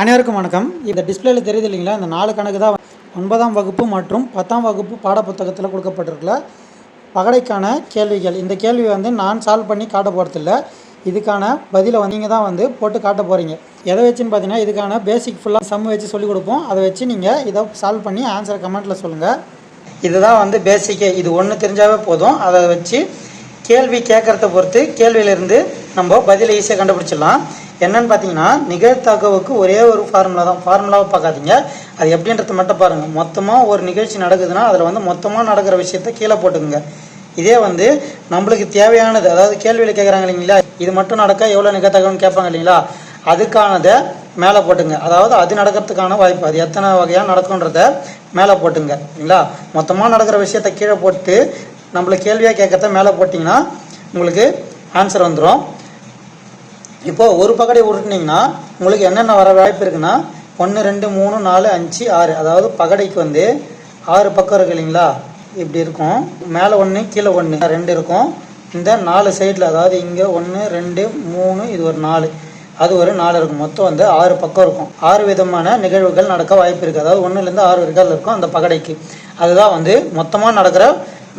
அனைவருக்கும் வணக்கம். இந்த டிஸ்பிளேல தெரியுது இல்லைங்களா? இந்த நாலு கணக்கு தான் ஒன்பதாம் வகுப்பு மற்றும் பத்தாம் வகுப்பு பாடப்புத்தகத்தில் கொடுக்கப்பட்டிருக்கல. பகடைக்கான கேள்விகள். இந்த கேள்வி வந்து நான் சால்வ் பண்ணி காட்ட போகிறதில்ல இதுக்கான பதிலை வந்து நீங்கள் தான் வந்து போட்டு காட்ட போகிறீங்க எதை வச்சுன்னு பார்த்தீங்கன்னா இதுக்கான பேசிக் ஃபுல்லாக சம் வச்சு சொல்லிக் கொடுப்போம். அதை வச்சு நீங்கள் இதை சால்வ் பண்ணி ஆன்சர் கமெண்ட்டில் சொல்லுங்கள் இதுதான் வந்து பேசிக்கே இது ஒன்று தெரிஞ்சாவே போதும். அதை வச்சு கேள்வி கேட்குறத பொறுத்து கேள்வியிலேருந்து நம்ம பதிலை ஈஸியாக கண்டுபிடிச்சிடலாம். என்னன்னு பார்த்தீங்கன்னா நிகழ்த்தகவுக்கு ஒரே ஒரு ஃபார்முலா தான். ஃபார்முலாவை பார்க்காதீங்க. அது எப்படின்றத மட்டும் பாருங்கள் மொத்தமாக ஒரு நிகழ்ச்சி நடக்குதுன்னா அதில் வந்து மொத்தமாக நடக்கிற விஷயத்த கீழே போட்டுக்குங்க. இதே வந்து நம்மளுக்கு தேவையானது அதாவது கேள்வியில் கேட்குறாங்க இல்லைங்களா? இது மட்டும் நடக்க எவ்வளோ நிகழ்த்தகவுன்னு கேட்பாங்க இல்லைங்களா? அதுக்கானதை மேலே போட்டுங்க. அதாவது அது நடக்கிறதுக்கான வாய்ப்பு. அது எத்தனை வகையாக நடக்குன்றத மேலே போட்டுங்க. சரிங்களா மொத்தமாக நடக்கிற விஷயத்த கீழே போட்டு நம்மளை கேள்வியாக கேட்கறத மேலே போட்டிங்கன்னா உங்களுக்கு ஆன்சர் வந்துடும் இப்போது ஒரு பகடை உருட்டினீங்கன்னா உங்களுக்கு என்னென்ன வர வாய்ப்பு இருக்குன்னா ஒன்று ரெண்டு மூணு நாலு அஞ்சு ஆறு. அதாவது பகடைக்கு வந்து ஆறு பக்கம் இருக்கு இல்லைங்களா? இப்படி இருக்கும். மேலே ஒன்று கீழே ஒன்று ரெண்டு இருக்கும். இந்த நாலு சைடில் அதாவது இங்கே ஒன்று ரெண்டு மூணு இது ஒரு நாலு. அது ஒரு நாலு இருக்கும். மொத்தம் வந்து ஆறு பக்கம் இருக்கும். ஆறு விதமான நிகழ்வுகள் நடக்க வாய்ப்பு இருக்குது அதாவது ஒன்றுலேருந்து ஆறு வரைக்கும் இருக்கும் அந்த பகடைக்கு. அதுதான் வந்து மொத்தமாக நடக்கிற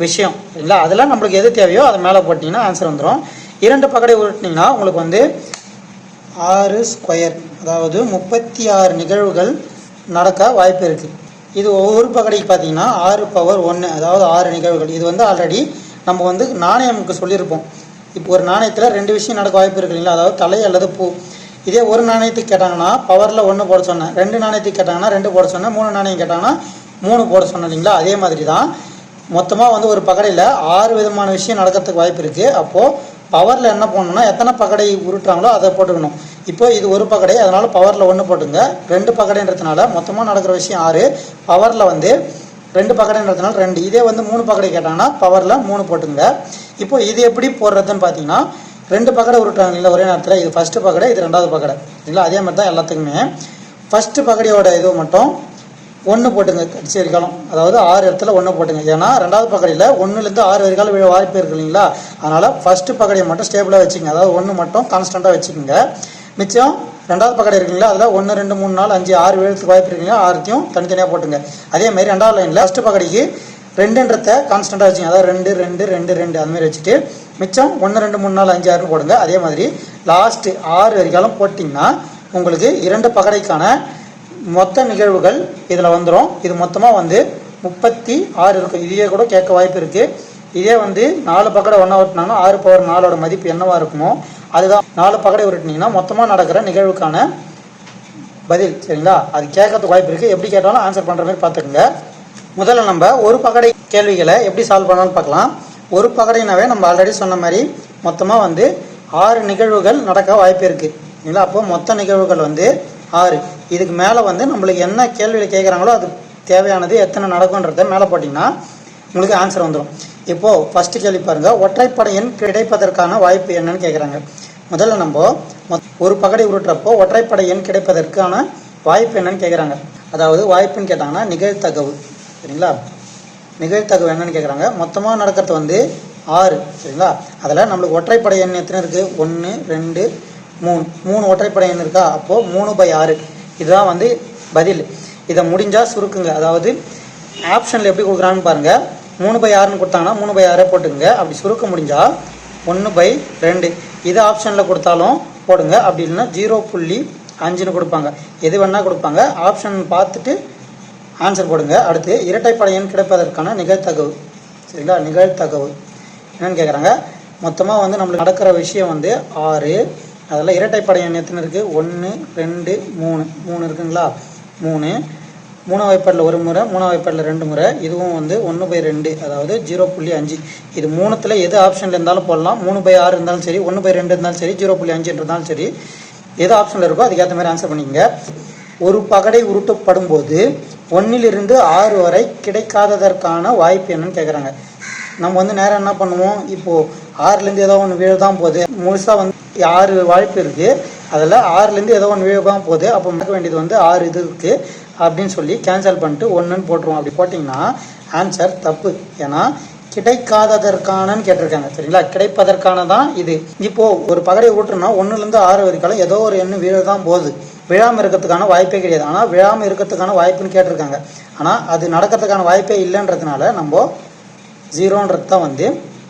விஷயம். இல்லை அதெல்லாம் நம்மளுக்கு எது தேவையோ அதை மேலே போட்டிங்கன்னா ஆன்சர் வந்துடும் இரண்டு பகடை உருட்டினீங்கன்னா உங்களுக்கு வந்து ஆறு ஸ்கொயர் அதாவது முப்பத்தி ஆறு நிகழ்வுகள் நடக்க வாய்ப்பு இருக்குது இது ஒவ்வொரு பகடைக்கு பார்த்தீங்கன்னா ஆறு பவர் ஒன்று அதாவது ஆறு நிகழ்வுகள். இது வந்து ஆல்ரெடி நம்ம வந்து நாணயமுக்கு சொல்லியிருப்போம். இப்போ ஒரு நாணயத்தில் ரெண்டு விஷயம் நடக்க வாய்ப்பு இருக்கு இல்லைங்களா? அதாவது தலை அல்லது பூ. இதே ஒரு நாணயத்துக்கு கேட்டாங்கன்னா பவரில் ஒன்று போட சொன்னேன். ரெண்டு நாணயத்துக்கு கேட்டாங்கன்னா ரெண்டு போட சொன்னேன். மூணு நாணயம் கேட்டாங்கன்னா மூணு போட சொன்னேன் இல்லைங்களா? அதே மாதிரி தான் மொத்தமாக வந்து ஒரு பகடையில் ஆறு விதமான விஷயம் நடக்கிறதுக்கு வாய்ப்பு இருக்குது அப்போது பவரில் என்ன பண்ணணும்னா எத்தனை பகடை உருட்டுறாங்களோ அதை போட்டுக்கணும். இப்போ இது ஒரு பகடை அதனால் பவரில் ஒன்று போட்டுங்க. ரெண்டு பகடைன்றதுனால மொத்தமாக நடக்கிற விஷயம் ஆறு. பவரில் வந்து ரெண்டு பகடைன்றதுனால ரெண்டு. இதே வந்து மூணு பகடை கேட்டாங்கன்னா பவரில் மூணு போட்டுங்க. இப்போ இது எப்படி போடுறதுன்னு பார்த்தீங்கன்னா ரெண்டு பகடை உருட்டுறாங்க இல்லை ஒரே நேரத்தில். இது ஃபஸ்ட்டு பகடை இது ரெண்டாவது பகடை. இல்லை அதே மாதிரி தான் எல்லாத்துக்குமே. ஃபஸ்ட்டு பகடையோட இது மட்டும் ஒன்று போட்டுங்க கடைசி காலம் அதாவது ஆறு இடத்துல ஒன்று போட்டுங்க. ஏன்னா ரெண்டாவது பக்கடியில் ஒன்றுலேருந்து ஆறு வரிகாலம் விழ வாய்ப்பு இருக்கு இல்லைங்களா? அதனால் ஃபஸ்ட்டு பக்கடியை மட்டும் ஸ்டேபிளாக வச்சுக்கோங்க அதாவது ஒன்று மட்டும் கான்ஸ்டண்ட்டாக வச்சுக்கோங்க. மிச்சம் ரெண்டாவது பக்கடை இருக்குங்களா அதில் ஒன்று ரெண்டு மூணு நாலு அஞ்சு ஆறு விழுறதுக்கு வாய்ப்பு இருக்குங்க ஆறுத்தையும் தனித்தனியாக போட்டுங்க. அதே மாதிரி ரெண்டாவது லைனில் ஃபஸ்ட்டு பக்கடிக்கு ரெண்டுன்றத கான்ஸ்டண்ட்டாக வச்சுங்க. அதாவது ரெண்டு ரெண்டு ரெண்டு ரெண்டு அந்த வச்சுட்டு மிச்சம் ஒன்று ரெண்டு மூணு நாலு அஞ்சு ஆறுன்னு போடுங்க. அதே மாதிரி லாஸ்ட்டு ஆறு வரைக்காலம் போட்டிங்கன்னா உங்களுக்கு இரண்டு பகடைக்கான மொத்த நிகழ்வுகள் இதில் வந்துடும் இது மொத்தமாக வந்து முப்பத்தி ஆறு இருக்கும். இதையே கூட கேட்க வாய்ப்பு இருக்குது இதே வந்து நாலு பக்கடை ஒன்றா ஓட்டினாங்கன்னா ஆறு பவர் நாலோட மதிப்பு என்னவாக இருக்குமோ அதுதான் நாலு பக்கடை உருட்டினீங்கன்னா மொத்தமாக நடக்கிற நிகழ்வுக்கான பதில் சரிங்களா? அது கேட்கறதுக்கு வாய்ப்பு இருக்குது எப்படி கேட்டாலும் ஆன்சர் பண்ணுற மாதிரி பார்த்துக்குங்க. முதல்ல நம்ம ஒரு பகடை கேள்விகளை எப்படி சால்வ் பண்ணாலும் பார்க்கலாம். ஒரு பகடைனாவே நம்ம ஆல்ரெடி சொன்ன மாதிரி மொத்தமாக வந்து ஆறு நிகழ்வுகள் நடக்க வாய்ப்பு இருக்குது சரிங்களா? அப்போ மொத்த நிகழ்வுகள் வந்து ஆறு. இதுக்கு மேலே வந்து நம்மளுக்கு என்ன கேள்வியில் கேட்குறாங்களோ அது தேவையானது எத்தனை நடக்குன்றத மேலே போட்டிங்கன்னா உங்களுக்கு ஆன்சர் வந்துடும் இப்போது ஃபஸ்ட்டு கேள்வி பாருங்கள் ஒற்றைப்படை எண் கிடைப்பதற்கான வாய்ப்பு என்னன்னு கேட்குறாங்க முதல்ல நம்ம மொத்- ஒரு பகடை உருட்டுறப்போ ஒற்றைப்படை எண் கிடைப்பதற்கான வாய்ப்பு என்னன்னு கேட்குறாங்க அதாவது வாய்ப்புன்னு கேட்டாங்கன்னா நிகழ்த்தகவு சரிங்களா? நிகழ்த்தகவு என்னன்னு கேட்குறாங்க மொத்தமாக நடக்கிறது வந்து ஆறு. சரிங்களா? அதில் நம்மளுக்கு ஒற்றைப்படை எண் எத்தனை இருக்குது ஒன்று ரெண்டு மூணு மூணு ஒற்றைப்படை எண் இருக்கா? அப்போது மூணு பை ஆறு. இதுதான் வந்து பதில். இதை முடிஞ்சால் சுருக்குங்க. அதாவது ஆப்ஷனில் எப்படி கொடுக்குறான்னு பாருங்கள் மூணு பை ஆறுன்னு கொடுத்தாங்கன்னா மூணு பை ஆறே போட்டுங்க அப்படி சுருக்க முடிஞ்சால் ஒன்று பை ரெண்டு. இது ஆப்ஷனில் கொடுத்தாலும் போடுங்க. அப்படி இல்லைன்னா ஜீரோ புள்ளி அஞ்சுன்னு கொடுப்பாங்க. எது வேணால் கொடுப்பாங்க. ஆப்ஷன் பார்த்துட்டு ஆன்சர் போடுங்க. அடுத்து இரட்டைப்படை எண் கிடைப்பதற்கான நிகழ்த்தகவு சரிங்களா? நிகழ்த்தகவு என்னென்னு கேட்குறாங்க மொத்தமாக வந்து நம்மளுக்கு நடக்கிற விஷயம் வந்து ஆறு அதில் இரட்டைப்படை எண் எத்தனை இருக்குது ஒன்று ரெண்டு மூணு. மூணு இருக்குங்களா? மூணு. மூணாம் வாய்ப்பாடில் ஒரு முறை மூணாம் வாய்ப்பாடில் ரெண்டு முறை. இதுவும் வந்து ஒன்று பை ரெண்டு அதாவது ஜீரோ புள்ளி அஞ்சு. இது மூணுத்தில் எது ஆப்ஷனில் இருந்தாலும் போடலாம். மூணு பை ஆறு இருந்தாலும் சரி ஒன்று பை ரெண்டு இருந்தாலும் சரி ஜீரோ புள்ளி அஞ்சு இருந்தாலும் சரி எது ஆப்ஷனில் இருக்கோ அதுக்கேற்ற மாதிரி ஆன்சர் பண்ணிக்கங்க. ஒரு பகடை உருட்டப்படும் போது ஒன்றிலிருந்து ஆறு வரை கிடைக்காததற்கான வாய்ப்பு என்னன்னு கேட்குறாங்க நம்ம வந்து நேரம் என்ன பண்ணுவோம்? இப்போது ஆறுலேருந்து ஏதோ ஒன்று விழ தான் போகுது. முழுசாக வந்து ஆறு வாய்ப்பு இருக்குது அதில் ஆறுலேருந்து ஏதோ ஒன்று விழ போகுது. அப்போ மறக்க வேண்டியது வந்து ஆறு இது இருக்குது அப்படின்னு சொல்லி கேன்சல் பண்ணிட்டு ஒன்றுன்னு போட்டுருவோம். அப்படி போட்டிங்கன்னா ஆன்சர் தப்பு. ஏன்னா கிடைக்காததற்கானன்னு கேட்டிருக்காங்க. சரிங்களா? கிடைப்பதற்கான தான் இது. இப்போது ஒரு பகடை ஊட்டுனா ஒன்றுலேருந்து ஆறு வரைக்கும் ஏதோ ஒரு எண்ணு வீழ தான் போகுது. விழாமல் இருக்கிறதுக்கான வாய்ப்பே கிடையாது. ஆனால் விழாமல் இருக்கிறதுக்கான வாய்ப்புன்னு கேட்டிருக்காங்க. ஆனால் அது நடக்கிறதுக்கான வாய்ப்பே இல்லைன்றதுனால நம்ம ஜீரோன்றது தான் வந்து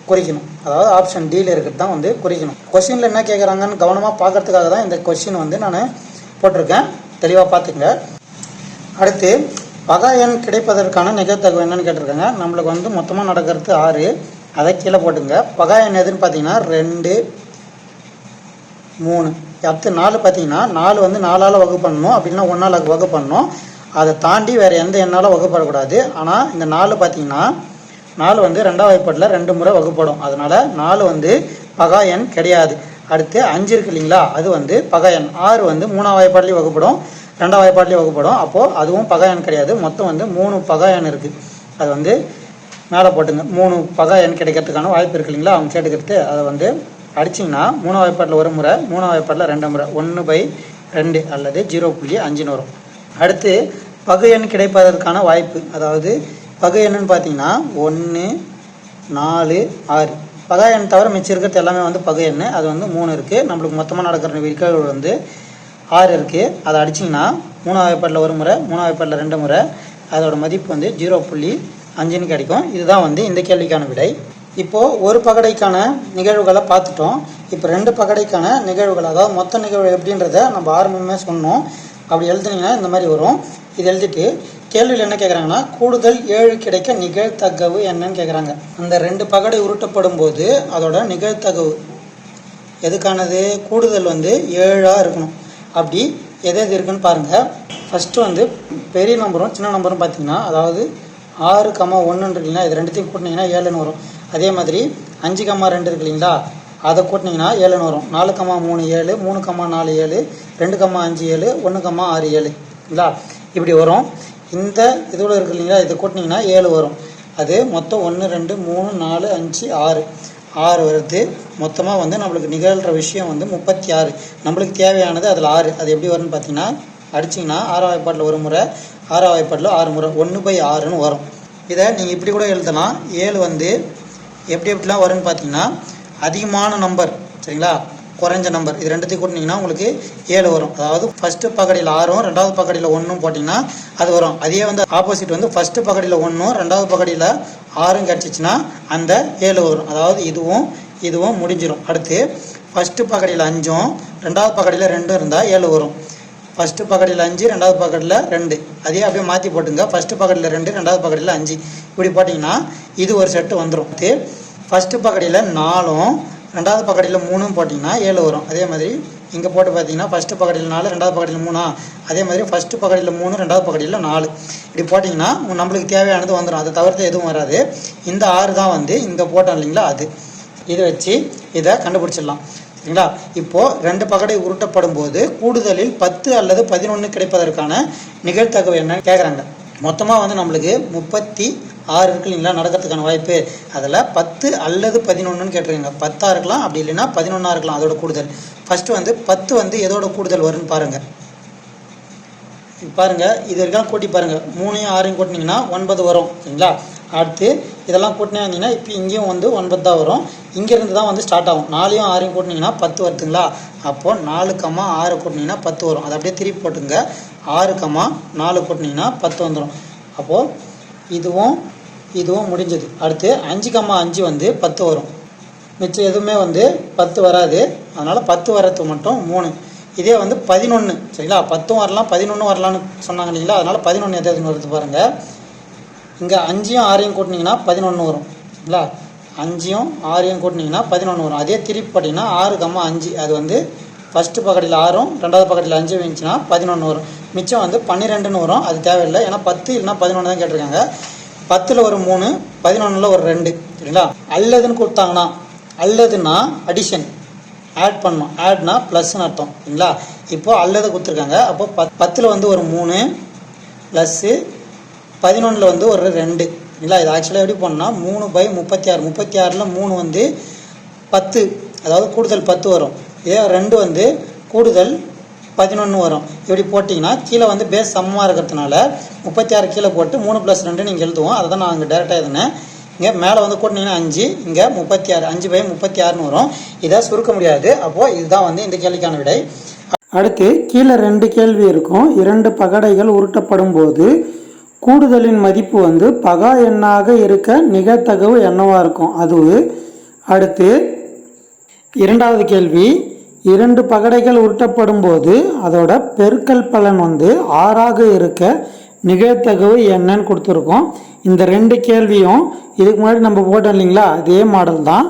குறிக்கணும். அதாவது ஆப்ஷன் டியில் இருக்கிறது தான் வந்து குறிக்கணும். கொஷினில் என்ன கேட்குறாங்கன்னு கவனமாக பார்க்கறதுக்காக தான் இந்த கொஷின் வந்து நான் போட்டிருக்கேன். தெளிவாக பார்த்துங்க அடுத்து பகா எண் கிடைப்பதற்கான நிகழ்த்தகவு என்னன்னு கேட்டிருக்காங்க. நம்மளுக்கு வந்து மொத்தமாக நடக்கிறது ஆறு. அதை கீழே போட்டுங்க. பகா எண் எதுன்னு பார்த்தீங்கன்னா ரெண்டு மூணு. அடுத்து நாலு பார்த்தீங்கன்னா நாலு வந்து நாலால் வகு பண்ணணும் அப்படின்னா ஒன்றால் வகு பண்ணணும் அதை தாண்டி வேறு எந்த எண்ணாலும் வகுப்படக்கூடாது. ஆனால் இந்த நாலு பார்த்தீங்கன்னா நாலு வந்து ரெண்டாம் வாய்ப்பாட்டில் ரெண்டு முறை வகுப்படும். அதனால் நாலு வந்து பகா எண் கிடையாது. அடுத்து அஞ்சு இருக்கு இல்லைங்களா? அது வந்து பகா எண். ஆறு வந்து மூணாம் வாய்ப்பாட்லேயும் வகுப்படும். ரெண்டாம் வாய்ப்பாட்லேயும் வகுப்படும். அப்போது அதுவும் பகா எண் கிடையாது. மொத்தம் வந்து மூணு பகா எண் இருக்குது அது வந்து மேலே போட்டுங்க. மூணு பகா எண் கிடைக்கிறதுக்கான வாய்ப்பு இருக்கு இல்லைங்களா? அவங்க கேட்டுக்கிறது அதை வந்து அடிச்சிங்கன்னா மூணு வாய்ப்பாட்டில் ஒரு முறை மூணு வாய்ப்பாட்டில் ரெண்டு முறை. ஒன்று பை ரெண்டு அல்லது ஜீரோ புள்ளி அஞ்சுன்னு வரும். அடுத்து பகு எண் கிடைப்பதற்கான வாய்ப்பு. அதாவது பகு எண்ணுன்னு பார்த்தீங்கன்னா ஒன்று நாலு ஆறு. பகா எண் தவிர மிச்சம் இருக்கிறது எல்லாமே வந்து பகை எண். அது வந்து மூணு இருக்குது நம்மளுக்கு மொத்தமாக நடக்கிற விற்கல் வந்து ஆறு இருக்குது அதை அடிச்சிங்கன்னா மூணாவது வாய்ப்பாட்டில் ஒரு முறை மூணாவது வாய்ப்பாட்டில் ரெண்டு முறை. அதோட மதிப்பு வந்து ஜீரோ புள்ளி அஞ்சுன்னு கிடைக்கும். இதுதான் வந்து இந்த கேள்விக்கான விடை. இப்போது ஒரு பகடைக்கான நிகழ்வுகளை பார்த்துட்டோம். இப்போ ரெண்டு பகடைக்கான நிகழ்வுகள் அதாவது மொத்த நிகழ்வு எப்படின்றத நம்ம ஆரம்பமே சொன்னோம். அப்படி எழுதுனீங்கன்னா இந்த மாதிரி வரும். இது எழுதிட்டு கேள்வியில் என்ன கேட்குறாங்கன்னா கூடுதல் ஏழு கிடைக்க நிகழ்த்தகவு என்னன்னு கேட்குறாங்க அந்த ரெண்டு பகடை உருட்டப்படும் போது அதோட நிகழ்த்தகவு எதுக்கானது? கூடுதல் வந்து ஏழாக இருக்கணும். அப்படி எது எது இருக்குன்னு பாருங்கள் ஃபஸ்ட்டு வந்து பெரிய நம்பரும் சின்ன நம்பரும் பார்த்தீங்கன்னா அதாவது ஆறு கம்மா ஒன்றுன்னு இருக்குங்களா இது ரெண்டுத்தையும் கூட்டினீங்கன்னா ஏழுன்னு வரும். அதே மாதிரி அஞ்சு கம்மா ரெண்டு இருக்கு இல்லைங்களா? அதை கூட்டினீங்கன்னா ஏழுன்னு வரும். நாலு கம்மா மூணு ஏழு மூணு கம்மா நாலு ஏழு ரெண்டு கம்மா அஞ்சு ஏழு ஒன்று கம்மா ஆறு ஏழு இல்லைங்களா? இப்படி வரும். இந்த இதோட இருக்கு இல்லைங்களா? இதை கூட்டினீங்கன்னா ஏழு வரும். அது மொத்தம் ஒன்று ரெண்டு மூணு நாலு அஞ்சு ஆறு. ஆறு வருது. மொத்தமாக வந்து நம்மளுக்கு நிகழ்கிற விஷயம் வந்து முப்பத்தி ஆறு நம்மளுக்கு தேவையானது அதில் ஆறு. அது எப்படி வரும்னு பார்த்தீங்கன்னா அடிச்சிங்கன்னா ஆறாம் வாய்ப்பாட்டில் ஒரு முறை ஆறாம் வாய்ப்பாட்டில் ஆறு முறை. ஒன்று பை ஆறுன்னு வரும். இதை நீங்கள் இப்படி கூட எழுதலாம். ஏழு வந்து எப்படி எப்படிலாம் வரும்னு பார்த்தீங்கன்னா அதிகமான நம்பர் சரிங்களா? குறைஞ்ச நம்பர் இது ரெண்டுத்தையும் கூட்டினீங்கன்னா உங்களுக்கு ஏழு வரும். அதாவது ஃபஸ்ட்டு பக்கடியில் ஆறும் ரெண்டாவது பக்கடியில் ஒன்றும் போட்டிங்கன்னா அது வரும். அதே வந்து ஆப்போசிட் வந்து ஃபஸ்ட்டு பக்கடியில் ஒன்றும் ரெண்டாவது பகடியில் ஆறும் கிடச்சிச்சின்னா அந்த ஏழு வரும். அதாவது இதுவும் இதுவும் முடிஞ்சிடும் அடுத்து ஃபஸ்ட்டு பக்கடியில் அஞ்சும் ரெண்டாவது பக்கடியில் ரெண்டும் இருந்தால் ஏழு வரும். ஃபஸ்ட்டு பக்கடியில் அஞ்சு ரெண்டாவது பக்கடியில் ரெண்டு. அதே அப்படியே மாற்றி போட்டுங்க. ஃபஸ்ட்டு பக்கடியில் ரெண்டு ரெண்டாவது பக்கடியில் அஞ்சு. இப்படி போட்டிங்கன்னா இது ஒரு செட்டு வந்துடும் இது ஃபஸ்ட்டு பக்கடியில் நாலும் ரெண்டாவது பக்கடியில் மூணும் போட்டிங்கன்னா ஏழு வரும். அதே மாதிரி இங்கே போட்டு பார்த்தீங்கன்னா ஃபஸ்ட்டு பக்கடியில் நாலு ரெண்டாவது பக்கடியில் மூணா. அதே மாதிரி ஃபஸ்ட்டு பக்கடியில் மூணு ரெண்டாவது பக்கடியில் நாலு. இப்படி போட்டிங்கன்னா நம்மளுக்கு தேவையானது வந்துடும் அதை தவிர்த்து எதுவும் வராது. இந்த ஆறு தான் வந்து இங்கே போட்டோம் இல்லைங்களா அது. இதை வச்சு இதை கண்டுபிடிச்சிடலாம். சரிங்களா? இப்போது ரெண்டு பகடை உருட்டப்படும் போது கூடுதலில் பத்து அல்லது பதினொன்று கிடைப்பதற்கான நிகழ்த்தகவு என்னன்னு கேட்குறாங்க மொத்தமாக வந்து நம்மளுக்கு முப்பத்தி ஆறு இருக்கு இல்லைங்களா? நடக்கிறதுக்கான வாய்ப்பு. அதில் பத்து அல்லது பதினொன்றுன்னு கேட்டிருக்கீங்க. பத்தாக இருக்கலாம் அப்படி இல்லைன்னா பதினொன்றா இருக்கலாம் அதோட கூடுதல். ஃபஸ்ட்டு வந்து பத்து வந்து எதோட கூடுதல் வரும்னு பாருங்கள் பாருங்கள் இது வரைக்கும் கூட்டி பாருங்கள் மூணையும் ஆறையும் கூட்டினீங்கன்னா ஒன்பது வரும் சரிங்களா? அடுத்து இதெல்லாம் கூட்டினே வந்தீங்கன்னா இப்போ இங்கேயும் வந்து ஒன்பது தான் வரும். இங்கேருந்து தான் வந்து ஸ்டார்ட் ஆகும். நாலையும் ஆறையும் கூட்டினீங்கன்னா பத்து வருதுங்களா? அப்போது நாலு கம்மா ஆறு கூட்டினீங்கன்னா பத்து வரும். அதை அப்படியே திருப்பி போட்டுங்க. ஆறு கம்மா நாலு கூட்டினீங்கன்னா பத்து வந்துடும் அப்போது இதுவும் இதுவும் முடிஞ்சது. அடுத்து அஞ்சு கம்மா அஞ்சு வந்து பத்து வரும். மிச்சம் எதுவுமே வந்து பத்து வராது. அதனால் பத்து வரத்துக்கு மட்டும் மூணு. இதே வந்து பதினொன்று சரிங்களா? பத்தும் வரலாம் பதினொன்றும் வரலான்னு சொன்னாங்க இல்லைங்களா? அதனால் பதினொன்று எதாவது வருது பாருங்கள் இங்கே அஞ்சையும் ஆறையும் கூட்டினீங்கன்னா பதினொன்று வரும். சரிங்களா? அஞ்சையும் ஆறையும் கூட்டினீங்கன்னா பதினொன்று வரும். அதே திருப்பி பார்த்தீங்கன்னா ஆறு கம்மா அஞ்சு. அது வந்து ஃபஸ்ட்டு பக்கத்தில் ஆறும் ரெண்டாவது பக்கத்தில் அஞ்சு வந்துச்சுன்னா பதினொன்று வரும். மிச்சம் வந்து பன்னிரெண்டுன்னு வரும். அது தேவையில்லை. ஏன்னா பத்து இல்லைன்னா பதினொன்று தான் கேட்டிருக்காங்க. பத்தில் ஒரு மூணு பதினொன்றில் ஒரு ரெண்டு சரிங்களா? அல்லதுன்னு கொடுத்தாங்கன்னா அல்லதுன்னா அடிஷன் ஆட் பண்ணணும். ஆட்னா ப்ளஸ்ன்னு அர்த்தம் சரிங்களா? இப்போது அல்லது கொடுத்துருக்காங்க. அப்போ பத் பத்தில் வந்து ஒரு மூணு ப்ளஸ்ஸு பதினொன்றில் வந்து ஒரு ரெண்டு சரிங்களா? இது ஆக்சுவலாக எப்படி பண்ணால் மூணு பை முப்பத்தி ஆறு முப்பத்தி ஆறில் மூணு வந்து பத்து அதாவது கூடுதல் பத்து வரும். இதே ரெண்டு வந்து கூடுதல் பதினொன்று வரும். இப்படி போட்டிங்கன்னா கீழே வந்து பேஸ் சமமாக இருக்கிறதுனால முப்பத்தி ஆறு கீழே போட்டு மூணு ப்ளஸ் ரெண்டு நீங்கள் எழுதுவோம். அதை தான் நான் அங்கே டேரெக்டாக எழுதினேன். இங்கே மேலே வந்து கூட்டினீங்கன்னா அஞ்சு இங்கே முப்பத்தி ஆறு அஞ்சு பை முப்பத்தி ஆறுன்னு வரும். இதை சுருக்க முடியாது. அப்போது இதுதான் வந்து இந்த கேள்விக்கான விடை. அடுத்து கீழே ரெண்டு கேள்வி இருக்கும். இரண்டு பகடைகள் உருட்டப்படும் போது கூடுதலின் மதிப்பு வந்து பகா எண்ணாக இருக்க நிகழ்த்தகவு என்னவாக இருக்கும்? அது அடுத்து இரண்டாவது கேள்வி இரண்டு பகடைகள் உருட்டப்படும் போது அதோட பெருக்கல் பலன் வந்து ஆறாக இருக்க நிகழ்த்தகவு என்னன்னு கொடுத்துருக்கோம். இந்த ரெண்டு கேள்வியும் இதுக்கு முன்னாடி நம்ம போட்டோம் இல்லைங்களா? அதே மாடல் தான்.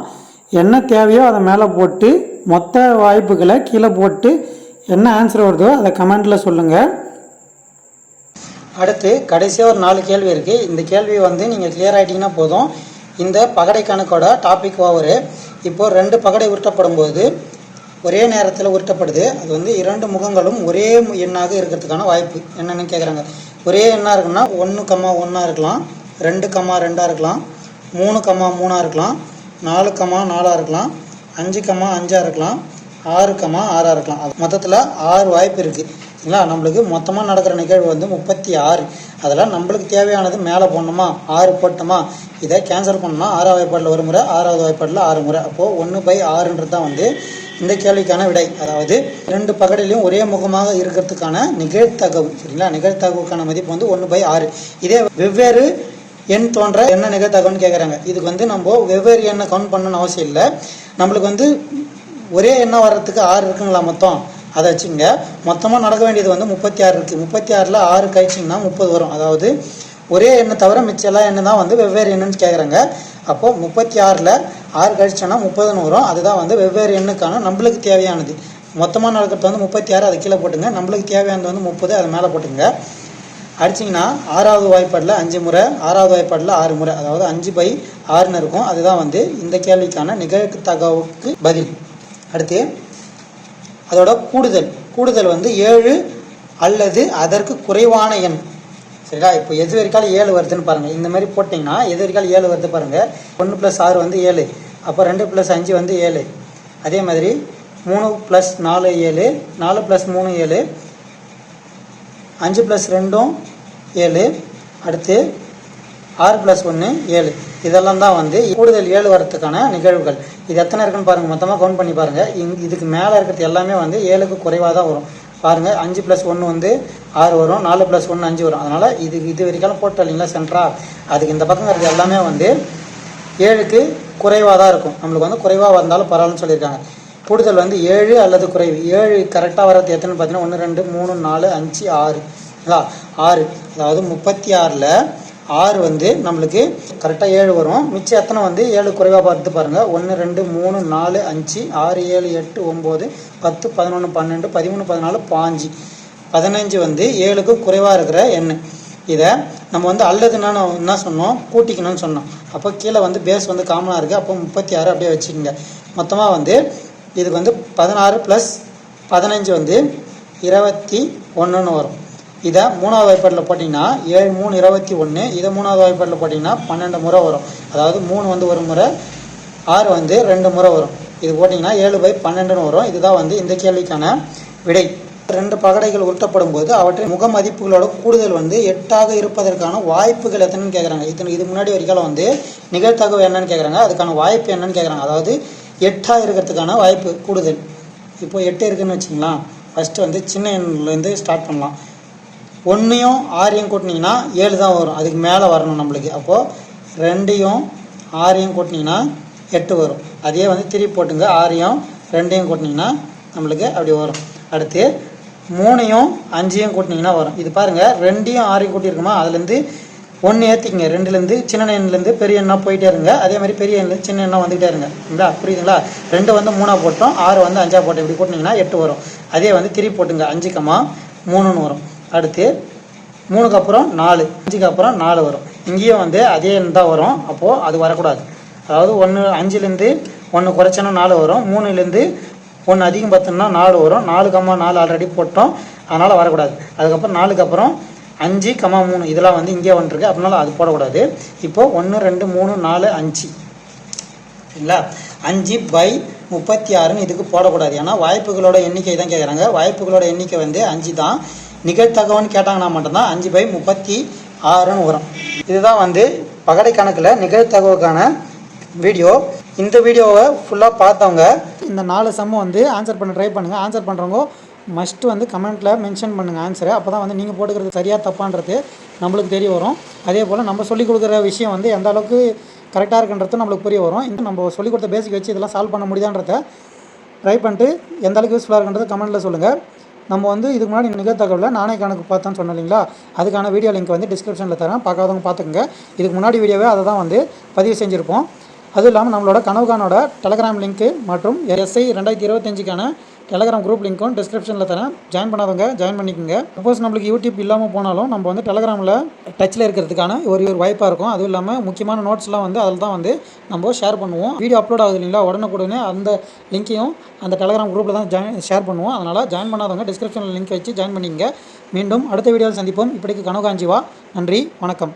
என்ன தேவையோ அதை மேலே போட்டு மொத்த வாய்ப்புகளை கீழே போட்டு என்ன ஆன்சர் வருதோ அதை கமெண்ட்டில் சொல்லுங்கள் அடுத்து கடைசியாக ஒரு நாலு கேள்வி இருக்குது இந்த கேள்வி வந்து நீங்கள் கிளியர் ஆகிட்டிங்கன்னா போதும். இந்த பகடை கணக்கோட டாபிக் ஓவரு இப்போது ரெண்டு பகடை உருட்டப்படும் போது ஒரே நேரத்தில் உருட்டப்படுது. அது வந்து இரண்டு முகங்களும் ஒரே எண்ணாக இருக்கிறதுக்கான வாய்ப்பு. என்னென்னு கேட்குறாங்க ஒரே எண்ணாக இருக்குன்னா ஒன்று கம்மா ஒன்றா இருக்கலாம். ரெண்டு கம்மா ரெண்டாக இருக்கலாம். மூணு கம்மா மூணாக இருக்கலாம். நாலு கம்மா நாலாக இருக்கலாம். அஞ்சு கம்மா அஞ்சாக இருக்கலாம். ஆறு கம்மா ஆறாக இருக்கலாம். அது மொத்தத்தில் ஆறு வாய்ப்பு இருக்குது சரிங்களா? நம்மளுக்கு மொத்தமாக நடக்கிற நிகழ்வு வந்து முப்பத்தி ஆறு. அதெல்லாம் நம்மளுக்கு தேவையானது மேலே போடணுமா? ஆறு போட்டோமா? இதை கேன்சல் பண்ணோம்னா ஆறாவது வாய்ப்பாடில் ஒரு முறை ஆறாவது வாய்ப்பாடில் ஆறு முறை. அப்போது ஒன்று பை ஆறுன்றது தான் வந்து இந்த கேள்விக்கான விடை. அதாவது ரெண்டு பகடிலையும் ஒரே முகமாக இருக்கிறதுக்கான நிகழ்த்தகவு சரிங்களா? நிகழ்த்தகவுக்கான மதிப்பு வந்து ஒன்று பை ஆறு. இதே வெவ்வேறு எண் தோன்ற என்ன நிகழ்த்தகவுன்னு கேட்குறாங்க இதுக்கு வந்து நம்ம வெவ்வேறு எண்ணை கவுண்ட் பண்ணணும்னு அவசியம் இல்லை. நம்மளுக்கு வந்து ஒரே எண்ணம் வர்றதுக்கு ஆறு இருக்குங்களா மொத்தம்? அதை வச்சுங்க மொத்தமாக நடக்க வேண்டியது வந்து முப்பத்தி ஆறு இருக்குது முப்பத்தி ஆறில் ஆறு கழிச்சிங்கன்னா முப்பது வரும். அதாவது ஒரே எண்ணை தவிர மிச்சம் எல்லா எண்ணம் தான் வந்து வெவ்வேறு எண்ணுன்னு கேட்குறாங்க அப்போது முப்பத்தி ஆறில் ஆறு கழிச்சோன்னா முப்பதுன்னு வரும். அதுதான் வந்து வெவ்வேறு எண்ணுக்கான நம்மளுக்கு தேவையானது. மொத்தமாக நடக்கிறது வந்து முப்பத்தி ஆறு அது கீழே போட்டுங்க. நம்மளுக்கு தேவையானது வந்து முப்பது அது மேலே போட்டுங்க. அடிச்சிங்கன்னா ஆறாவது வாய்ப்பாடில் அஞ்சு முறை ஆறாவது வாய்ப்பாடில் ஆறு முறை. அதாவது அஞ்சு பை ஆறுன்னு இருக்கும். அதுதான் வந்து இந்த கேள்விக்கான நிகழ்த்தகவுக்கு பதில். அடுத்து அதோட கூடுதல். கூடுதல் வந்து ஏழு அல்லது அதற்கு குறைவான எண். சரிங்களா? இப்போ எது வரைக்காலும் ஏழு வருதுன்னு பாருங்கள் இந்த மாதிரி போட்டிங்கன்னா எது வரைக்காலும் ஏழு வருது பாருங்கள் ஒன்று ப்ளஸ் ஆறு வந்து ஏழு. அப்போ ரெண்டு ப்ளஸ் அஞ்சு வந்து ஏழு. அதே மாதிரி மூணு ப்ளஸ் நாலு ஏழு நாலு ப்ளஸ் மூணு ஏழு அஞ்சு ப்ளஸ் ரெண்டும் ஏழு அடுத்து ஆறு ப்ளஸ் ஒன்று ஏழு. இதெல்லாம் தான் வந்து கூடுதல் ஏழு வரத்துக்கான நிகழ்வுகள். இது எத்தனை இருக்குன்னு பாருங்கள் மொத்தமாக கவுண்ட் பண்ணி பாருங்கள் இதுக்கு மேலே இருக்கிறது எல்லாமே வந்து ஏழுக்கு குறைவாக தான் வரும். பாருங்கள் அஞ்சு ப்ளஸ் ஒன்று வந்து ஆறு வரும் நாலு ப்ளஸ் ஒன்று அஞ்சு வரும். அதனால் இது இது வரைக்கும் போட்டோம் இல்லைங்களா சென்ட்ரா அதுக்கு இந்த பக்கம் இருக்கிறது எல்லாமே வந்து ஏழுக்கு குறைவாக தான் இருக்கும். நம்மளுக்கு வந்து குறைவாக வந்தாலும் பரவாயில்லன்னு சொல்லியிருக்காங்க. கூடுதல் வந்து ஏழு அல்லது குறைவு. ஏழு கரெக்டாக வரது எத்தனை பார்த்தீங்கன்னா ஒன்று ரெண்டு மூணு நாலு அஞ்சு ஆறு. ஆறு. அதாவது முப்பத்தி ஆறில் ஆறு வந்து நம்மளுக்கு கரெக்டாக ஏழு வரும். மிச்சம் எத்தனை வந்து? ஏழு குறைவாக பார்த்து பாருங்கள் ஒன்று ரெண்டு மூணு நாலு அஞ்சு ஆறு ஏழு எட்டு ஒம்பது பத்து பதினொன்று பன்னெண்டு பதிமூணு பதினாலு பாஞ்சு. பதினஞ்சு வந்து ஏழுக்கு குறைவாக இருக்கிற எண் இதை நம்ம வந்து அல்லதுன்னா நான் என்ன சொன்னோம்? கூட்டிக்கணும்னு சொன்னோம். அப்போ கீழே வந்து பேஸ் வந்து காமனாக இருக்குது அப்போ முப்பத்தி ஆறு அப்படியே வச்சுக்கோங்க. மொத்தமாக வந்து இதுக்கு வந்து பதினாறு ப்ளஸ் பதினஞ்சு வந்து இருபத்தி ஒன்றுன்னு வரும். இதை மூணாவது வாய்ப்பாட்டில் போட்டிங்கன்னா ஏழு மூணு இருபத்தி ஒன்று இதை மூணாவது வாய்ப்பாட்டில் போட்டிங்கன்னா பன்னெண்டு முறை வரும். அதாவது மூணு வந்து ஒரு முறை ஆறு வந்து ரெண்டு முறை வரும். இது போட்டிங்கன்னா ஏழு பை பன்னெண்டுன்னு வரும். இதுதான் வந்து இந்த கேள்விக்கான விடை. ரெண்டு பகடைகள் உருட்டப்படும் போது அவற்றின் முக மதிப்புகளோட கூடுதல் வந்து எட்டாக இருப்பதற்கான வாய்ப்புகள் எத்தனைன்னு கேட்குறாங்க இது இது முன்னாடி வரைக்கும் வந்து நிகழ்த்தகவு என்னன்னு கேட்குறாங்க அதுக்கான வாய்ப்பு என்னன்னு கேட்குறாங்க அதாவது எட்டாக இருக்கிறதுக்கான வாய்ப்பு கூடுதல். இப்போ எட்டு இருக்குன்னு வச்சிங்களா ஃபஸ்ட்டு வந்து சின்ன எண்ணிலேருந்து ஸ்டார்ட் பண்ணலாம். ஒன்றையும் ஆறையும் கூட்டினீங்கன்னா ஏழு தான் வரும். அதுக்கு மேலே வரணும் நம்மளுக்கு. அப்போது ரெண்டையும் ஆறையும் கூட்டினீங்கன்னா எட்டு வரும். அதே வந்து திருப்பி போட்டுங்க. ஆறையும் ரெண்டையும் கூட்டினீங்கன்னா நம்மளுக்கு அப்படி வரும். அடுத்து மூணையும் அஞ்சையும் கூட்டினீங்கன்னா வரும். இது பாருங்கள் ரெண்டையும் ஆறையும் கூட்டியிருக்குமா? அதுலேருந்து ஒன்று ஏற்றிக்கங்க ரெண்டுலேருந்து சின்ன எண்ணிலேருந்து பெரிய எண்ணாக போயிட்டே இருங்க. அதே மாதிரி பெரிய எண்ணிலேருந்து சின்ன எண்ணாக வந்துகிட்டே இருங்க. இல்லைங்களா புரியுதுங்களா? ரெண்டு வந்து மூணாக போட்டோம். ஆறு வந்து அஞ்சா போட்டோம். இப்படி கூட்டினீங்கன்னா எட்டு வரும். அதே வந்து திருப்பி போட்டுங்க. அஞ்சு கம்மா மூணுன்னு வரும். அடுத்து மூணுக்கு அப்புறம் நாலு அஞ்சுக்கு அப்புறம் நாலு வரும். இங்கேயும் வந்து அதே எண் தான் வரும். அப்போது அது வரக்கூடாது. அதாவது ஒன்று அஞ்சுலேருந்து ஒன்று குறைச்சோன்னா நாலு வரும். மூணுலேருந்து ஒன்று அதிகம் பார்த்தோம்னா நாலு வரும். நாலு கம்மா நாலு ஆல்ரெடி போட்டோம். அதனால் வரக்கூடாது. அதுக்கப்புறம் நாலுக்கு அப்புறம் அஞ்சு கம்மா மூணு. இதெல்லாம் வந்து இங்கே வந்துருக்கு. அப்படினால அது போடக்கூடாது. இப்போது ஒன்று ரெண்டு மூணு நாலு அஞ்சு. சரிங்களா அஞ்சு பை முப்பத்தி ஆறுன்னு இதுக்கு போடக்கூடாது. ஏன்னா வாய்ப்புகளோட எண்ணிக்கை தான் கேட்குறாங்க வாய்ப்புகளோட எண்ணிக்கை வந்து அஞ்சு தான். நிகழ்த்தகவன்னு கேட்டாங்கன்னா மட்டும்தான் அஞ்சு பை முப்பத்தி ஆறுன்னு வரும். இதுதான் வந்து பகடை கணக்கில் நிகழ்த்தகவுக்கான வீடியோ. இந்த வீடியோவை ஃபுல்லாக பார்த்தவங்க இந்த நாலு சம்மு வந்து ஆன்சர் பண்ண ட்ரை பண்ணுங்கள் ஆன்சர் பண்ணுறவங்க மஸ்ட்டு வந்து கமெண்ட்டில் மென்ஷன் பண்ணுங்கள் ஆன்சரை அப்போ தான் வந்து நீங்கள் போட்டுக்கிறது சரியாக தப்பான்றது நம்மளுக்கு தெரிய வரும். அதே போல் நம்ம சொல்லிக் கொடுக்குற விஷயம் வந்து எந்த அளவுக்கு கரெக்டாக இருக்குன்றது நம்மளுக்கு புரிய வரும். இந்த நம்ம சொல்லிக் கொடுத்த பேசிக் வச்சு இதெல்லாம் சால்வ் பண்ண முடியுதான்றத ட்ரை பண்ணிட்டு எந்த அளவுக்கு யூஸ்ஃபுல்லாக இருக்குன்றதை கமெண்ட்டில் சொல்லுங்கள் நம்ம வந்து இதுக்கு முன்னாடி நிகழ்த்தகவில் நாணய கணக்கு பார்த்தோன்னு சொன்னோம் இல்லைங்களா? அதுக்கான வீடியோ லிங்க் வந்து டிஸ்கிரிப்ஷனில் தரேன். பார்க்காதவங்க பார்த்துக்குங்க. இதுக்கு முன்னாடி வீடியோவே அதை தான் வந்து பதிவு செஞ்சுருப்போம். அதுவும் இல்லாமல் நம்மளோட கனவுகானோட டெலகிராம் லிங்க்கு மற்றும் எஸ்ஐ ரெண்டாயிரத்தி இருபத்தஞ்சுக்கான டெலகிராம் குரூப் லிங்க்கும் டிஸ்கிரிப்ஷனில் தரேன். ஜாயின் பண்ணாதவங்க ஜாயின் பண்ணிக்கோங்க. சப்போஸ் நம்மளுக்கு யூடியூப் இல்லாமல் போனாலும் நம்ம வந்து டெலகிராமில் டச்சில் இருக்கிறதுக்கான ஒரு ஒரு வாய்ப்பாக இருக்கும். அதுவும் இல்லாமல் முக்கியமான நோட்ஸ்லாம் வந்து அதில் தான் வந்து நம்ம ஷேர் பண்ணுவோம். வீடியோ அப்லோட் ஆகுது இல்லைங்களா? உடனுக்குடனே அந்த லிங்க்கையும் அந்த டெலகிராம் குரூப்பில் தான் ஜாயின் ஷேர் பண்ணுவோம். அதனால் ஜாயின் பண்ணாதவங்க டிஸ்கிரிப்ஷனில் லிங்க் வச்சு ஜாயின் பண்ணிக்கங்க. மீண்டும் அடுத்த வீடியோவில் சந்திப்போம். இப்படிக்கு கனகாஞ்சிவா. நன்றி வணக்கம்.